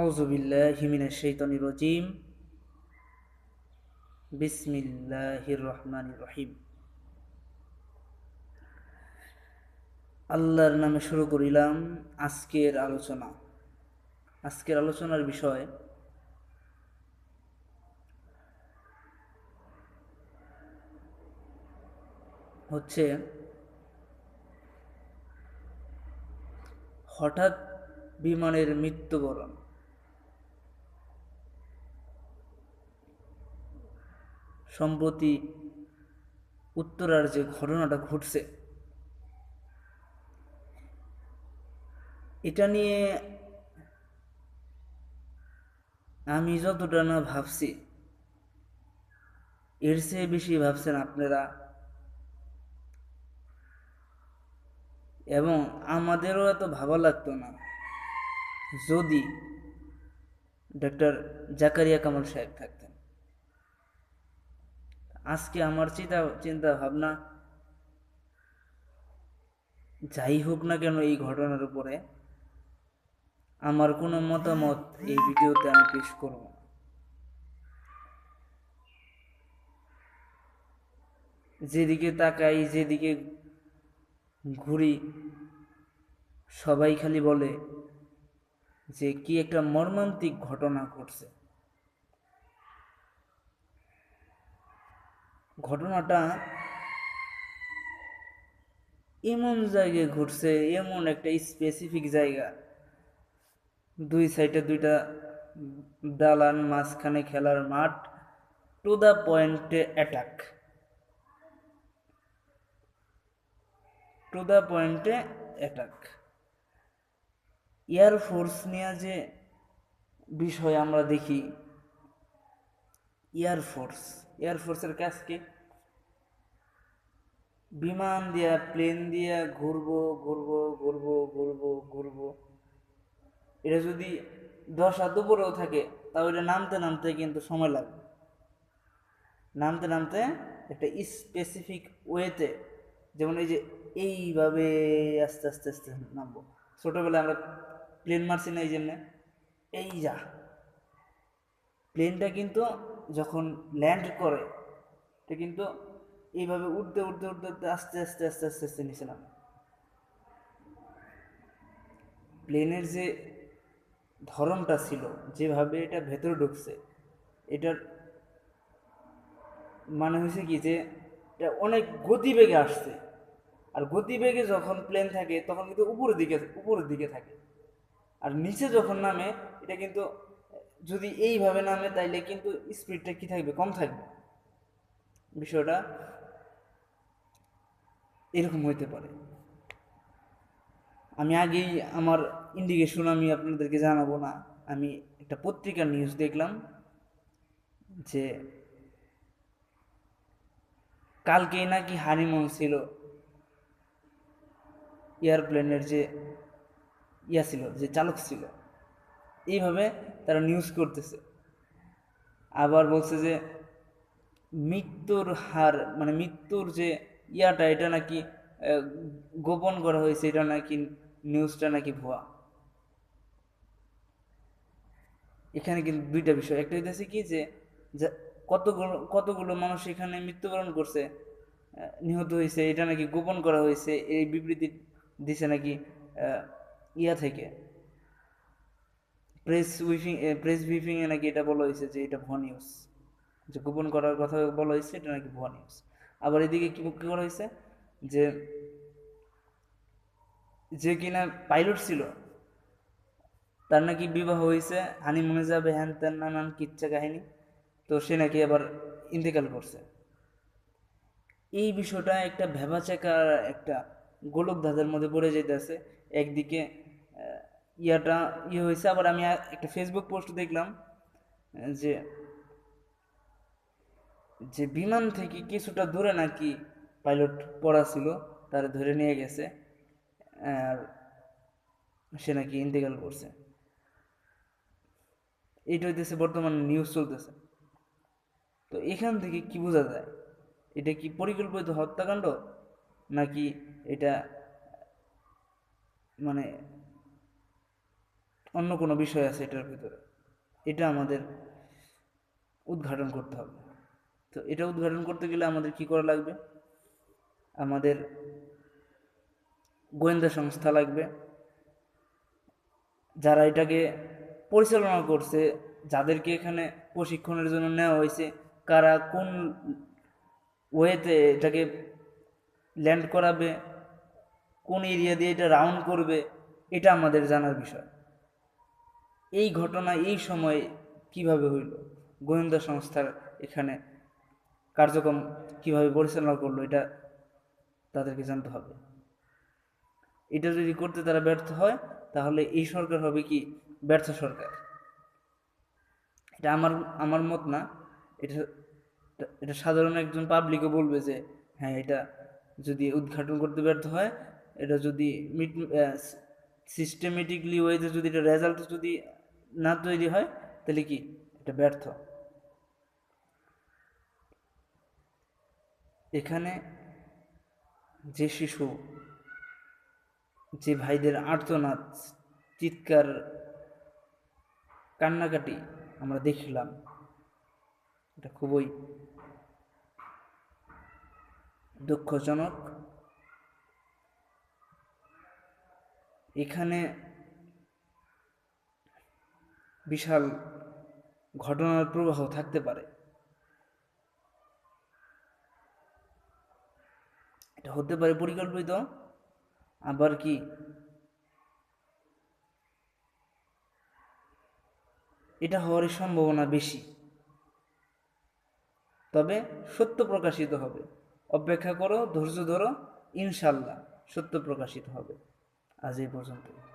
আউজুবিল্লাহ হিমিনা শৈতনি রজিম বিসমিল্লাহির রহমান রহিম আল্লাহর নামে শুরু করিলাম আজকের আলোচনা। আজকের আলোচনার বিষয়, হচ্ছে হঠাৎ বিমানের মৃত্যুবরণ। সম্প্রতি উত্তরার যে ঘটনাটা ঘটছে, এটা নিয়ে আমি যতটা না ভাবছি, এর চেয়ে বেশি ভাবছেন আপনারা। এবং আমাদেরও এত ভালো লাগতো না। যদি ডক্টর জাকারিয়া কামাল সাহেব থাকতেন। আজকে আমার চিন্তা চিন্তা ভাবনা যাই হোক না কেন এই ঘটনার উপরে, আমার কোনো মতামত এই ভিডিওতে আমি পেশ করব যেদিকে তাকাই, যেদিকে ঘুরি, সবাই খালি বলে যে কি একটা মর্মান্তিক ঘটনা ঘটছে। ঘটনাটা এমন জায়গায় ঘটছে, এমন একটা স্পেসিফিক জায়গা। দুই সাইডে দুইটা দালান, মাঝখানে খেলার মাঠ টু দ্য পয়েন্টে অ্যাটাক টু দ্য পয়েন্টে অ্যাটাক এয়ারফোর্স নিয়ে যে বিষয় আমরা দেখি এয়ারফোর্স এয়ারফোর্সের কাজ কি বিমান দিয়া প্লেন দিয়া ঘুরবো ঘুরবো ঘুরবো ঘুরবো ঘুরবো। এটা যদি দশ হাত উপরেও থাকে এটা নামতে নামতে কিন্তু সময় লাগবে। নামতে নামতে একটা স্পেসিফিক ওয়েতে যেমন এই যে এইভাবে আস্তে আস্তে আস্তে নামবো। ছোটোবেলায় আমরা প্লেন মারছি না এই জন্যে। এই যা। প্লেনটা কিন্তু যখন ল্যান্ড করে এটা কিন্তু এইভাবে উঠতে উঠতে উঠতে উঠতে আস্তে আস্তে আস্তে আস্তে আস্তে নিচে নামে। প্লেনের যে ধরনটা ছিল, যেভাবে এটা ভেতরে ঢুকছে, এটার মানে হয়েছে কি যে, এটা অনেক গতিবেগে আসছে। আর গতিবেগে যখন প্লেন থাকে, তখন কিন্তু উপরের দিকে উপরের দিকে থাকে। আর নিচে যখন নামে, এটা কিন্তু যদি এইভাবে নামে, তাইলে কিন্তু স্পিডটা কি থাকবে? কম থাকবে। বিষয়টা এরকম হইতে পারে। আমি আগেই আমার ইন্ডিকেশন আমি আপনাদেরকে জানাব না। আমি একটা পত্রিকার নিউজ দেখলাম যে কালকেই নাকি হানিমুন ছিল। এয়ারপ্লেনের যে ইয়া ছিল, যে চালক ছিল। এইভাবে তারা নিউজ করতেছে। আবার বলছে যে, মৃত্যুর হার মানে মৃত্যুর যে ইয়াটা, এটা নাকি গোপন করা হয়েছে, এটা নাকি নিউজটা নাকি ভুয়া। এখানে কিন্তু দুইটা বিষয়। একটা হইতেছে কি যে কতগুলো কতগুলো মানুষ এখানে মৃত্যুবরণ করছে নিহত হয়েছে, এটা নাকি গোপন করা হয়েছে, এই বিবৃতি দিছে নাকি ইয়া থেকে। প্রেস উইফিং প্রেস ব্রিফিংয়ে নাকি এটা বলা হয়েছে যে এটা ভুয়া নিউজ যে গোপন করার কথা বলা হয়েছে, এটা নাকি ভুয়া নিউজ আবার এদিকে কি কী করা হয়েছে? যে যে কিনা পাইলট ছিল, তার নাকি বিবাহ হয়েছে হানিমুনে যাবে, হ্যান ত্যান, নানান কিচ্ছা কাহিনী। তো সে নাকি আবার ইন্তেকাল করছে। এই বিষয়টা একটা ভেবাচেকার একটা গোলক ধাঁধার মধ্যে পড়ে যেতেছে একদিকে ইয়াটা ইয়ে হয়েছে, আবার আমি একটা ফেসবুক পোস্ট দেখলাম যে যে বিমান থেকে কিছুটা দূরে নাকি পাইলট পড়া ছিল, তার ধরে নিয়ে গেছে, আর সে নাকি ইন্তেকাল করছে। এইটা হইতেছে বর্তমান নিউজ চলতেছে। তো এখান থেকে কি বোঝা যায়? এটা কি পরিকল্পিত হত্যাকাণ্ড? নাকি এটা মানে অন্য কোনো বিষয় আছে এটার ভিতরে। এটা আমাদের উদ্ঘাটন করতে হবে। তো এটা উদ্ঘাটন করতে গেলে আমাদের কি করা লাগবে? আমাদের গোয়েন্দা সংস্থা লাগবে। যারা এটাকে পরিচালনা করছে, যাদেরকে এখানে প্রশিক্ষণের জন্য নেওয়া হয়েছে, কারা কোন ওয়েতে এটাকে ল্যান্ড করাবে, কোন এরিয়া দিয়ে এটা রাউন্ড করবে, এটা আমাদের জানার বিষয়। এই ঘটনা এই সময় কীভাবে হইল? গোয়েন্দা সংস্থার এখানে কার্যক্রম কীভাবে পরিচালনা করল এটা তাদেরকে জানতে হবে। এটা যদি করতে তারা ব্যর্থ হয়, তাহলে এই সরকার হবে কি? ব্যর্থ সরকার। এটা আমার আমার মত না। এটা এটা সাধারণ একজন পাবলিকও বলবে যে হ্যাঁ এটা যদি উদ্ঘাটন করতে ব্যর্থ হয়, এটা যদি মিট সিস্টেমেটিকলি ওয়েতে যদি এটা রেজাল্ট যদি না তৈরি হয়, তাহলে কি? এটা ব্যর্থ। এখানে যে শিশু, যে ভাইদের আর্তনাদ, চিৎকার, কান্নাকাটি আমরা দেখলাম, এটা খুবই দুঃখজনক। এখানে বিশাল ঘটনার প্রবাহ থাকতে পারে। এটা হতে পারে পরিকল্পিত, আবার কি? এটা হওয়ার সম্ভাবনা বেশি। তবে সত্য প্রকাশিত হবে। অপেক্ষা করো, ধৈর্য ধরো, ইনশাল্লাহ সত্য প্রকাশিত হবে। আজ এই পর্যন্ত